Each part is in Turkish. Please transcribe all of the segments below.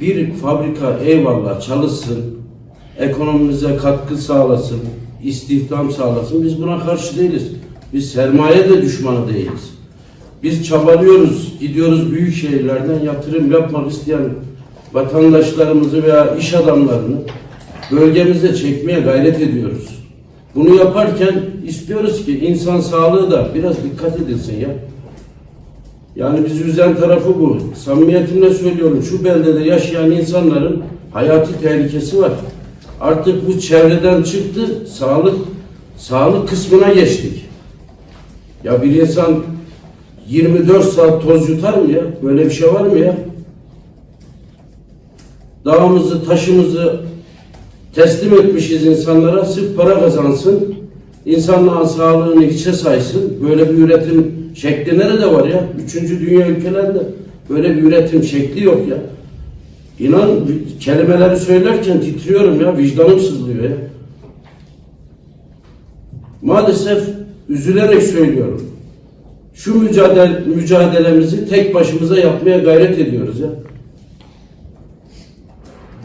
Bir fabrika eyvallah çalışsın, ekonomimize katkı sağlasın, istihdam sağlasın. Biz buna karşı değiliz. Biz sermaye de düşmanı değiliz. Biz çabalıyoruz, gidiyoruz büyük şehirlerden yatırım yapmak isteyen vatandaşlarımızı veya iş adamlarını bölgemize çekmeye gayret ediyoruz. Bunu yaparken istiyoruz ki insan sağlığı da biraz dikkat edilsin ya. Yani bizi üzen tarafı bu. Samimiyetimle söylüyorum. Şu beldede yaşayan insanların hayati tehlikesi var. Artık bu çevreden çıktı. Sağlık sağlık kısmına geçtik. Ya bir insan 24 saat toz yutar mı ya? Böyle bir şey var mı ya? Dağımızı, taşımızı teslim etmişiz insanlara sırf para kazansın. İnsanlığın sağlığını hiçe saysın. Böyle bir üretim şekli nerede var ya? Üçüncü dünya ülkelerinde böyle bir üretim şekli yok ya. İnan kelimeleri söylerken titriyorum ya. Vicdanım sızlıyor ya. Maalesef üzülerek söylüyorum. Şu mücadele, mücadelemizi tek başımıza yapmaya gayret ediyoruz ya.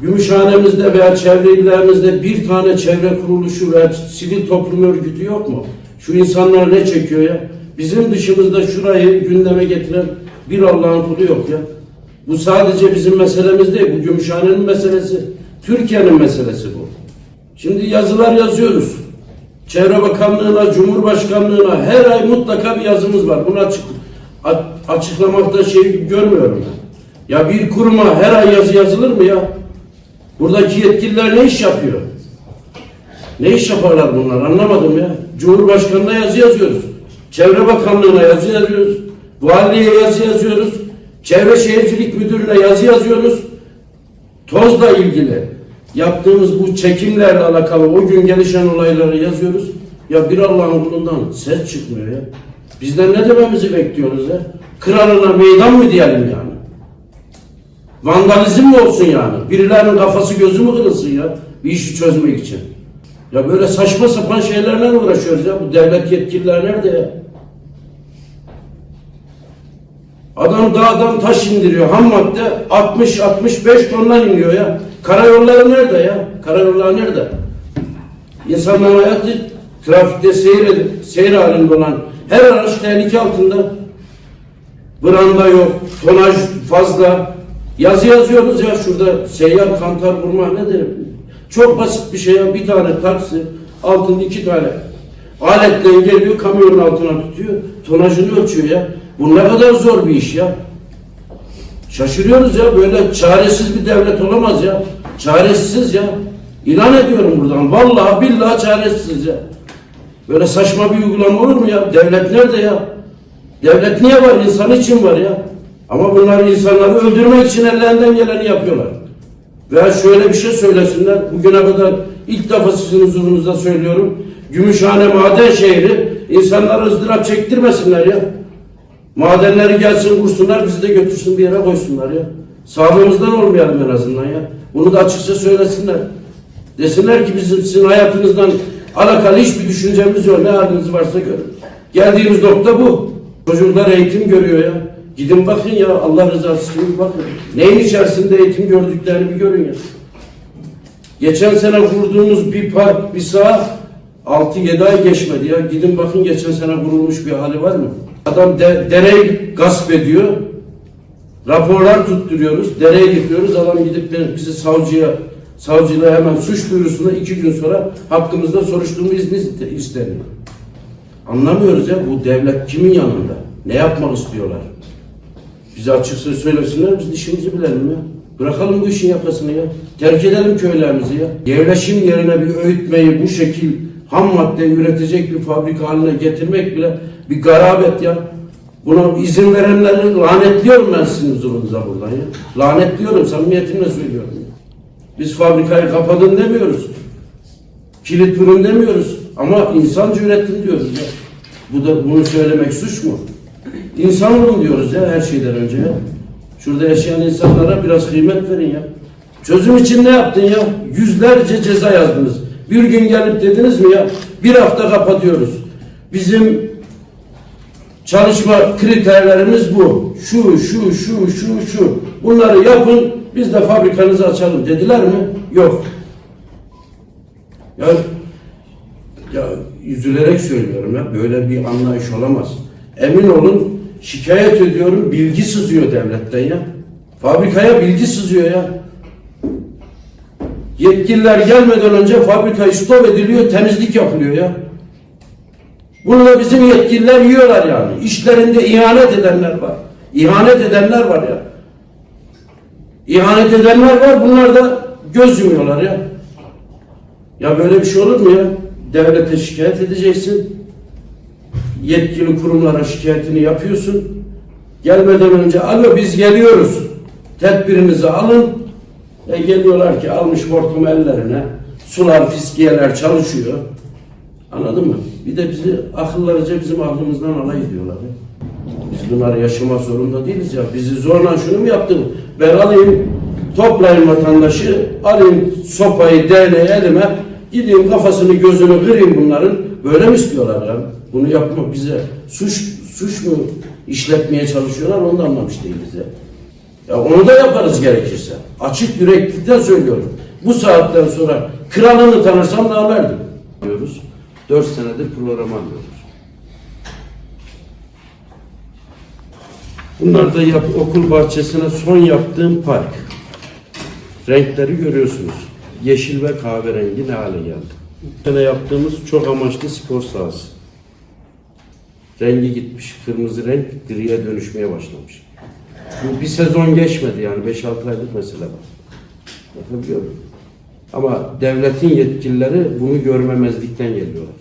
Gümüşhanemizde veya çevre illerimizde bir tane çevre kuruluşu veya sivil toplum örgütü yok mu? Şu insanlar ne çekiyor ya? Bizim dışımızda şurayı gündeme getiren bir Allah'ın kulu yok ya. Bu sadece bizim meselemiz değil. Bu Gümüşhane'nin meselesi. Türkiye'nin meselesi bu. Şimdi yazılar yazıyoruz. Çevre Bakanlığı'na, Cumhurbaşkanlığı'na her ay mutlaka bir yazımız var. Bunu açık, açıklamakta şey görmüyorum ben. Ya bir kuruma her ay yazı yazılır mı ya? Buradaki yetkililer ne iş yapıyor? Ne iş yaparlar bunlar anlamadım ya. Cumhurbaşkanına yazı yazıyoruz. Çevre Bakanlığı'na yazı yazıyoruz. Valiliğe yazı yazıyoruz. Çevre Şehircilik Müdürlüğü'ne yazı yazıyoruz. Tozla ilgili yaptığımız bu çekimlerle alakalı o gün gelişen olayları yazıyoruz. Ya bir Allah'ın kulundan ses çıkmıyor ya. Bizden ne dememizi bekliyoruz ya? Kralına meydan mı diyelim yani? Vandalizm mi olsun yani? Birilerinin kafası gözü mü kırılsın ya? Bir işi çözmek için. Ya böyle saçma sapan şeylerle uğraşıyoruz ya. Bu devlet yetkililer nerede ya? Adam dağdan taş indiriyor. Ham madde 60-65 tondan iniyor ya. Karayolları nerede ya? Karayolları nerede? İnsanların hayatı trafikte seyir, seyir halinde olan her araç tehlike altında. Branda yok, tonaj fazla. Yazı yazıyoruz ya şurada seyyar kantar vurma ne derim? Çok basit bir şey ya. Bir tane taksi altında iki tane aletten geliyor kamyonun altına tutuyor. Tonajını ölçüyor ya. Bu ne kadar zor bir iş ya. Şaşırıyoruz ya böyle çaresiz bir devlet olamaz ya. Çaresiz ya. İlan ediyorum buradan. Vallahi billahi çaresiz ya. Böyle saçma bir uygulama olur mu ya? Devlet nerede ya? Devlet niye var? İnsan için var ya. Ama bunlar insanları öldürmek için ellerinden geleni yapıyorlar. Veya şöyle bir şey söylesinler. Bugüne kadar ilk defa sizin huzurunuzda söylüyorum. Gümüşhane maden şehri insanlara ızdırap çektirmesinler ya. Madenleri gelsin vursunlar bizi de götürsün bir yere koysunlar ya. Sağlığımızdan olmayalım en azından ya. Bunu da açıkça söylesinler. Desinler ki bizim sizin hayatınızdan alakalı hiçbir düşüncemiz yok. Ne haliniz varsa görün. Geldiğimiz nokta bu. Çocuklar eğitim görüyor ya. Gidin bakın ya Allah rızası için bakın. Neyin içerisinde eğitim gördüklerini bir görün ya. Geçen sene kurduğumuz bir park, bir saha 6-7 ay geçmedi ya. Gidin bakın geçen sene kurulmuş bir hali var mı? Adam de, dereyi gasp ediyor. Raporlar tutturuyoruz. Dereyi yıkıyoruz. Adam gidip bizi savcıya savcılığa hemen suç duyurusunda iki gün sonra hakkımızda soruşturma izni iste- isteniyor. Anlamıyoruz ya bu devlet kimin yanında? Ne yapmak istiyorlar? Bize açıkça söylesinler biz işimizi bilelim ya. Bırakalım bu işin yakasını ya. Terk edelim köylerimizi ya. Yerleşim yerine bir öğütmeyi bu şekil ham madde üretecek bir fabrika haline getirmek bile bir garabet ya. Buna izin verenleri lanetliyorum ben sizin huzurunuza buradan ya. Lanetliyorum samimiyetimle söylüyorum. ya. Biz fabrikayı kapadın demiyoruz. Kilit vurun demiyoruz. Ama insanca üretim diyoruz ya. Bu da bunu söylemek suç mu? İnsan olun diyoruz ya her şeyden önce ya. Şurada yaşayan insanlara biraz kıymet verin ya. Çözüm için ne yaptın ya? Yüzlerce ceza yazdınız. Bir gün gelip dediniz mi ya? Bir hafta kapatıyoruz. Bizim çalışma kriterlerimiz bu. Şu, şu, şu, şu, şu. Bunları yapın. biz de fabrikanızı açalım dediler mi? Yok. Ya, ya üzülerek söylüyorum ya böyle bir anlayış olamaz. Emin olun şikayet ediyorum bilgi sızıyor devletten ya. Fabrikaya bilgi sızıyor ya. Yetkililer gelmeden önce fabrika stop ediliyor, temizlik yapılıyor ya. Bunu da bizim yetkililer yiyorlar yani. İşlerinde ihanet edenler var. İhanet edenler var ya. İhanet edenler var, bunlar da göz yumuyorlar ya. Ya böyle bir şey olur mu ya? Devlete şikayet edeceksin. Yetkili kurumlara şikayetini yapıyorsun. Gelmeden önce alo biz geliyoruz. Tedbirinizi alın. E geliyorlar ki almış hortumu ellerine. Sular, fiskiyeler çalışıyor. Anladın mı? Bir de bizi akıllarca bizim aklımızdan alay ediyorlar. Biz bunları yaşama zorunda değiliz ya. Bizi zorla şunu mu yaptın? Ben alayım, toplayayım vatandaşı, alayım sopayı, değneği elime, gideyim kafasını gözünü kırayım bunların. Böyle mi istiyorlar ya? Bunu yapmak bize suç suç mu işletmeye çalışıyorlar onu da anlamış değiliz ya. Ya onu da yaparız gerekirse. Açık yüreklilikten söylüyorum. Bu saatten sonra kralını tanırsam ne haberdim? Diyoruz. Dört senedir program alıyoruz. Bunlar da yap, okul bahçesine son yaptığım park. Renkleri görüyorsunuz. Yeşil ve kahverengi ne hale geldi. Bu sene yaptığımız çok amaçlı spor sahası. Rengi gitmiş. Kırmızı renk griye dönüşmeye başlamış. Bu bir sezon geçmedi yani 5-6 aylık mesele var. Bakabiliyor? Ama devletin yetkilileri bunu görmemezlikten geliyorlar.